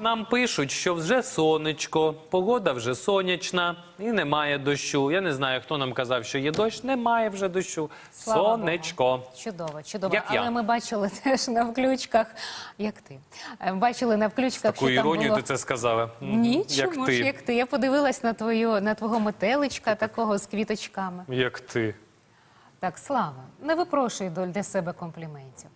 Нам пишуть, що вже сонечко, погода вже сонячна і немає дощу. Я не знаю, хто нам казав, що є дощ. Немає вже дощу. Слава Сонечко. Богу. Чудово, чудово. Як Але я. ми бачили теж на включках, як ти Е, бачили на включках, Таку що там іронію було... ти це сказала. Ні, як чому ти. ж як ти? Я подивилась на твою на твого метеличка, такого з квіточками. Як ти. Так, слава, не випрошуй доль для себе компліментів.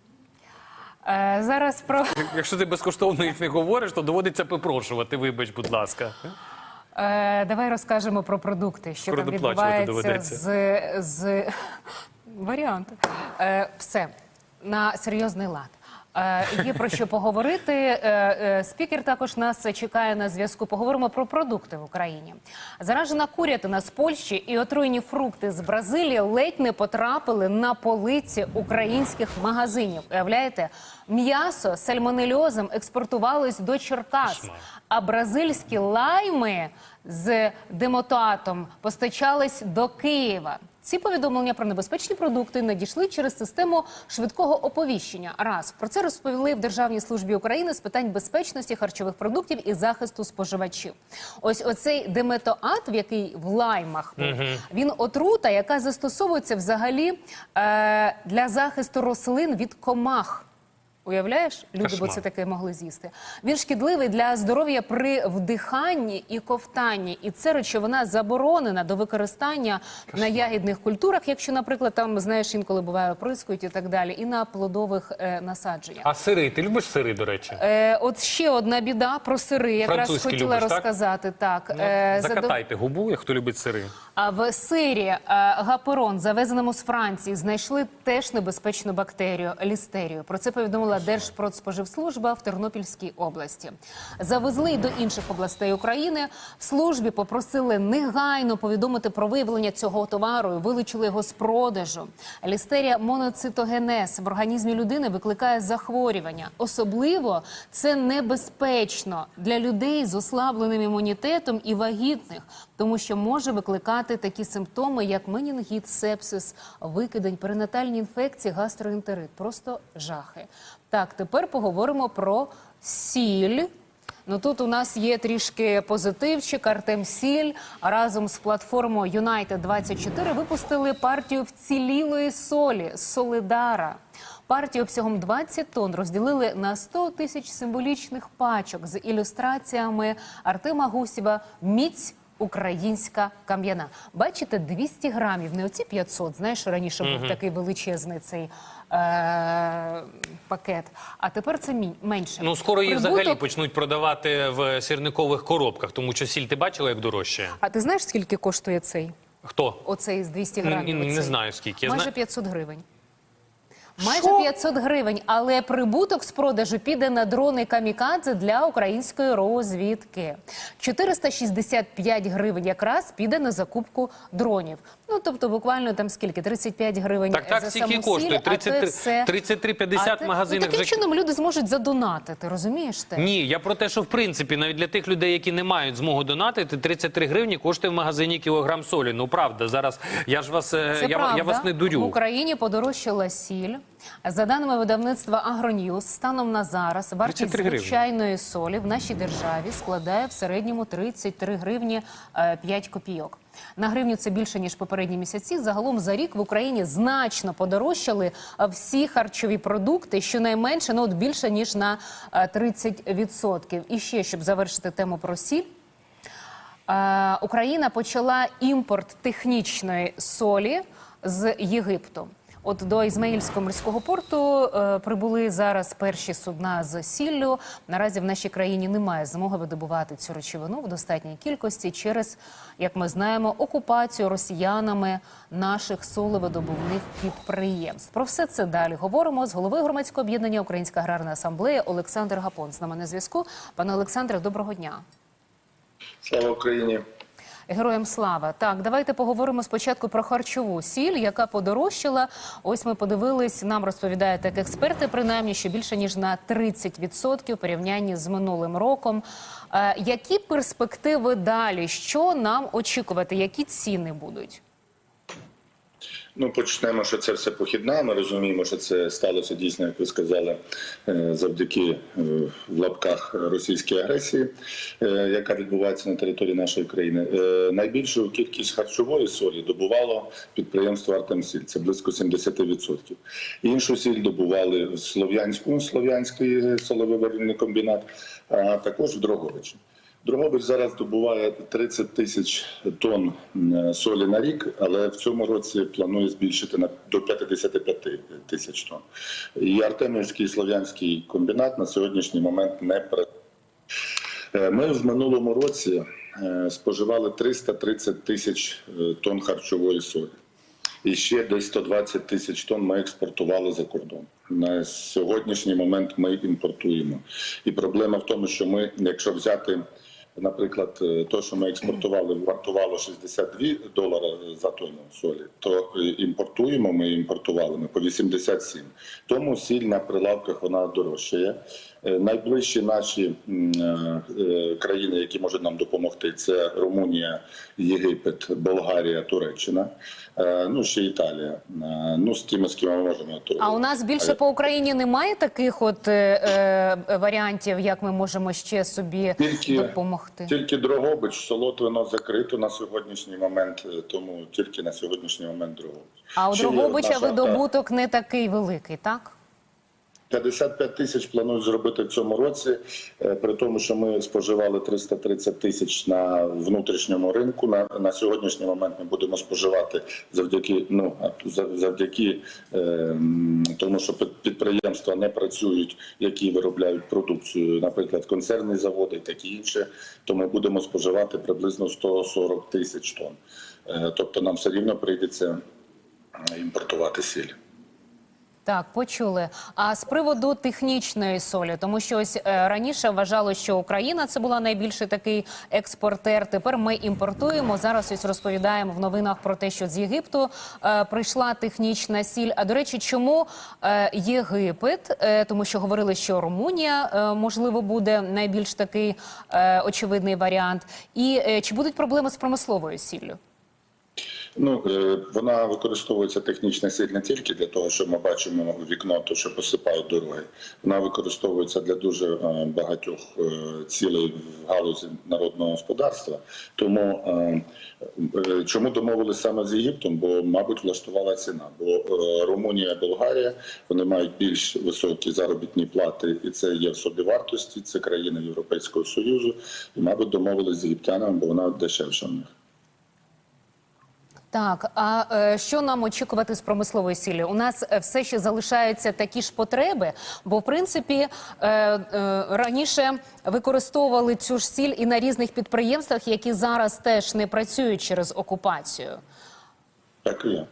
Е, зараз про Якщо ти безкоштовно їх не говориш, то доводиться попрошувати. Вибач, будь ласка. е, давай розкажемо про продукти, що Скоро там доплачувати відбувається з, з варіант. Е, все на серйозний лад. Е, Є про що поговорити. Е, е, Спікер також нас чекає на зв'язку. Поговоримо про продукти в Україні. Заражена курятина з Польщі і отруєні фрукти з Бразилії ледь не потрапили на полиці українських магазинів. Уявляєте, м'ясо з сальмонельозом експортувалось до Черкас, а бразильські лайми з демотатом постачались до Києва. Ці повідомлення про небезпечні продукти надійшли через систему швидкого оповіщення. Раз про це розповіли в Державній службі України з питань безпечності харчових продуктів і захисту споживачів. Ось оцей деметоат, в який в лаймах був, він отрута, яка застосовується взагалі е, для захисту рослин від комах. Уявляєш, люди, бо Кошмар. це таке могли з'їсти. Він шкідливий для здоров'я при вдиханні і ковтанні, і це речовина заборонена до використання на ягідних культурах, якщо, наприклад, там знаєш, інколи буває оприскують і так далі, і на плодових е, насадженнях. А сири? Ти любиш сири, до речі? Е, от ще одна біда про сири. Якраз хотіла любиш, розказати. Так, Ну, Е, задов- Закатайте губу, як хто любить сири. А в сирі е, гапорон, завезеному з Франції, знайшли теж небезпечну бактерію лістерію. Про це повідомила Держпродспоживслужба в Тернопільській області. Завезли й до інших областей України. В службі попросили негайно повідомити про виявлення цього товару і вилучили його з продажу. Лістерія моноцитогенез в організмі людини викликає захворювання. Особливо це небезпечно для людей з ослабленим імунітетом і вагітних, тому що може викликати такі симптоми, як менінгіт, сепсис, викидень, перинатальні інфекції, гастроентерит. Просто жахи. Так, тепер поговоримо про сіль. Ну тут у нас є трішки позитивчик. Артем Сіль разом з платформою United 24 випустили партію вцілілої солі Солидара. Партію обсягом 20 тонн розділили на 100 тисяч символічних пачок з ілюстраціями Артема Гусєва «Міць Українська кам'яна. Бачите, 200 грамів, не оці 500, знаєш, раніше був такий величезний цей е- пакет, а тепер це мі- менше. Ну, скоро її Прибуток- взагалі почнуть продавати в сірникових коробках, тому що сіль ти бачила, як дорожче? А ти знаєш, скільки коштує цей? Хто? Оцей з 200 Ні, грамів? не оцей? знаю, скільки. Я Майже знаю- 500 гривень. Майже Що? 500 гривень, але прибуток з продажу піде на дрони камікадзе для української розвідки. 465 гривень якраз піде на закупку дронів. Ну тобто, буквально там скільки? 35 гривень Так, так, за саму коштує? сіль, а це 33 все- 33,50 А ти- в магазинах Ну, таким вже- чином люди зможуть задонатити, розумієш ти? Ні, я про те, що в принципі навіть для тих людей, які не мають змогу донатити, 33 гривні коштує в магазині кілограм солі. Ну правда, зараз я ж вас е, Це я, правда. я вас не дурю. В. Україні подорожчала сіль. За даними видавництва Агроньюз, станом на зараз вартість звичайної солі в нашій державі складає в середньому 33 гривні е, 5 копійок. На гривню це більше ніж попередні місяці. Загалом за рік в Україні значно подорожчали е, всі харчові продукти, щонайменше ну от більше ніж на е, 30%. І ще щоб завершити тему про сіль. Е, Україна почала імпорт технічної солі з Єгипту. От до Ізмаїльського морського порту е, прибули зараз перші судна з сіллю. Наразі в нашій країні немає змоги видобувати цю речовину в достатній кількості через, як ми знаємо, окупацію росіянами наших солевидобувних підприємств. Про все це далі говоримо з головою громадського об'єднання Українська аграрна асамблея Олександр Гапон. З нами на зв'язку. Пане Олександре, доброго дня. Слава Україні! Героям слава. Так, давайте поговоримо спочатку про харчову сіль, яка подорожчала. Ось ми подивились, нам розповідають так експерти, принаймні, що більше ніж на 30% в порівнянні з минулим роком. Е, які перспективи далі? Що нам очікувати? Які ціни будуть? Ну, почнемо, що це все похідна. Ми розуміємо, що це сталося дійсно, як ви сказали, е, завдяки е, в лапках російській агресії, е, яка відбувається на території нашої країни. Найбільшу кількість харчової солі добувало підприємство Артемсіль. Це близько 70%. Іншу сіль добували в Слов'янську, Слов'янський соловиварільний комбінат, а також в Дрогобичі. Дрогобич зараз добуває 30 тисяч тонн солі на рік, але в цьому році планує збільшити на до 55 тисяч тонн. І Артемівський Слов'янський комбінат на сьогоднішній момент не працює. Е, Ми в минулому році е, споживали 330 тисяч е, тонн харчової солі. І ще десь 120 тисяч тонн ми експортували за кордон. На сьогоднішній момент ми імпортуємо. І проблема в тому, що ми, якщо взяти, наприклад, е, то, що ми експортували, вартувало 62 долари за тонну солі, то е, імпортуємо, ми імпортували ми по 87. Тому сіль на прилавках вона дорожчає. Е, Найближчі наші е, е, країни, які можуть нам допомогти, це Румунія, Єгипет, Болгарія, Туреччина, е, ну ще Італія. Е, Ну з тими, з ким ми можемо А у нас більше по Україні немає таких от е, е, варіантів, як ми можемо ще собі Тільки- допомогти. Тільки Дрогобич, Солотвино закрито на сьогоднішній момент, е, тому тільки на сьогоднішній момент Дрогобич. А у Ще Дрогобича наша, видобуток не такий великий, так? 55 тисяч планують зробити в цьому році, е, при тому, що ми споживали 330 тисяч на внутрішньому ринку. На, на сьогоднішній момент ми будемо споживати завдяки ну за- завдяки е, тому, що під- підприємства не працюють, які виробляють продукцію, наприклад, консервні заводи і такі інше. То ми будемо споживати приблизно 140 тисяч тонн. Е, Тобто нам все рівно прийдеться е, імпортувати сіль. Так, почули. А з приводу технічної солі, тому що ось е, раніше вважало, що Україна це була найбільший такий експортер. Тепер ми імпортуємо. Зараз ось розповідаємо в новинах про те, що з Єгипту е, прийшла технічна сіль. А до речі, чому е, Єгипет? Е, тому що говорили, що Румунія е, можливо буде найбільш такий е, очевидний варіант. І е, чи будуть проблеми з промисловою сіллю? Ну е, вона використовується технічна сіль не тільки для того, що ми бачимо вікно, то що посипають дороги. Вона використовується для дуже е, багатьох е, цілей в галузі народного господарства. Тому чому домовилися саме з Єгиптом? Бо, мабуть, влаштувала ціна. Бо Румунія, Болгарія вони мають більш високі заробітні плати, і це є в собівартості. Це країни Європейського союзу, і мабуть домовилися з єгиптянами, бо вона дешевша в них. Так, а е, що нам очікувати з промислової сілі? У нас е, все ще залишаються такі ж потреби, бо в принципі е, е, раніше використовували цю ж сіль і на різних підприємствах, які зараз теж не працюють через окупацію. Так і є.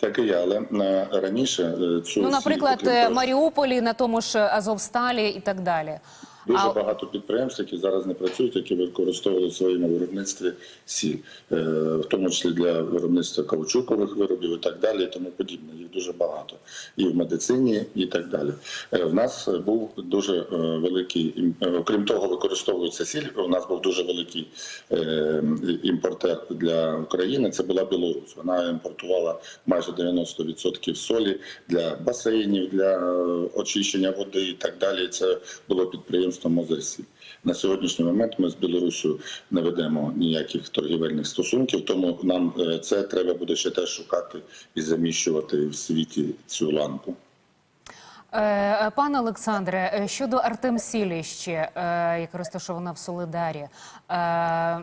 Так і є, але е, раніше е, цю Ну, наприклад, сіль, Маріуполі, на тому ж Азовсталі і так далі. Дуже А- багато підприємств, які зараз не працюють, які використовували в своєму виробництві сіль, е, в тому числі для виробництва каучукових виробів і так далі, і тому подібне. Їх дуже багато і в медицині, і так далі. Е, В нас був дуже е, великий ім- е, окрім того, використовується сіль. У нас був дуже великий е, імпортер для України. Це була Білорусь. Вона імпортувала майже 90% солі для басейнів, для очищення води і так далі. Це було підприємство Мозерсіль. На сьогоднішній момент ми з Білорусю не ведемо ніяких торгівельних стосунків, тому нам е, це треба буде ще теж шукати і заміщувати в світі цю ланку. Е, Пане Олександре, е, щодо Артемсілі ще, е, розташована в Солидарі, е,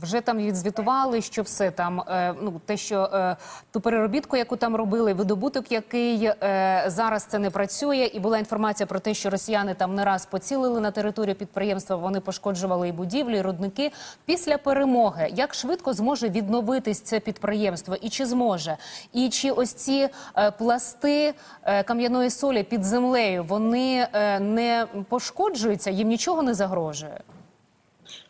вже там відзвітували, що все там, е, ну те, що е, ту переробітку, яку там робили, видобуток, який е, зараз це не працює, і була інформація про те, що росіяни там не раз поцілили на територію підприємства. Вони пошкоджували і будівлі, і рудники. Після перемоги як швидко зможе відновитись це підприємство, і чи зможе? І чи ось ці е, пласти е, кам'яної солі під землею вони е, не пошкоджуються, їм нічого не загрожує?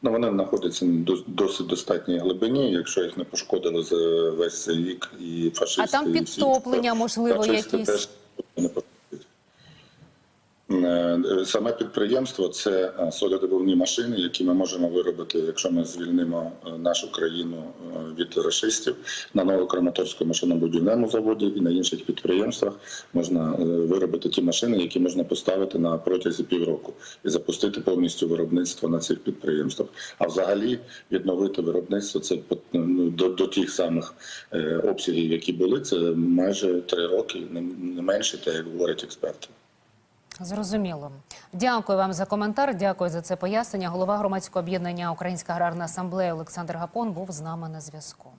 Ну, вони знаходяться на досить достатній глибині, якщо їх не пошкодили за весь рік вік і фашисти. А там і всі, підтоплення, можливо, якісь? теж не пошкодять. Е, Саме підприємство це е, солодобувні машини, які ми можемо виробити, якщо ми звільнимо е, нашу країну від расистів на Новокраматорському машинобудівному заводі і на інших підприємствах можна виробити ті машини, які можна поставити на протязі півроку і запустити повністю виробництво на цих підприємствах. А взагалі відновити виробництво це ну, до, до тих самих обсягів, які були, це майже три роки, не менше, так як говорять експерти. Зрозуміло. Дякую вам за коментар. Дякую за це пояснення. Голова громадського об'єднання Українська аграрна асамблея Олександр Гапон був з нами на зв'язку.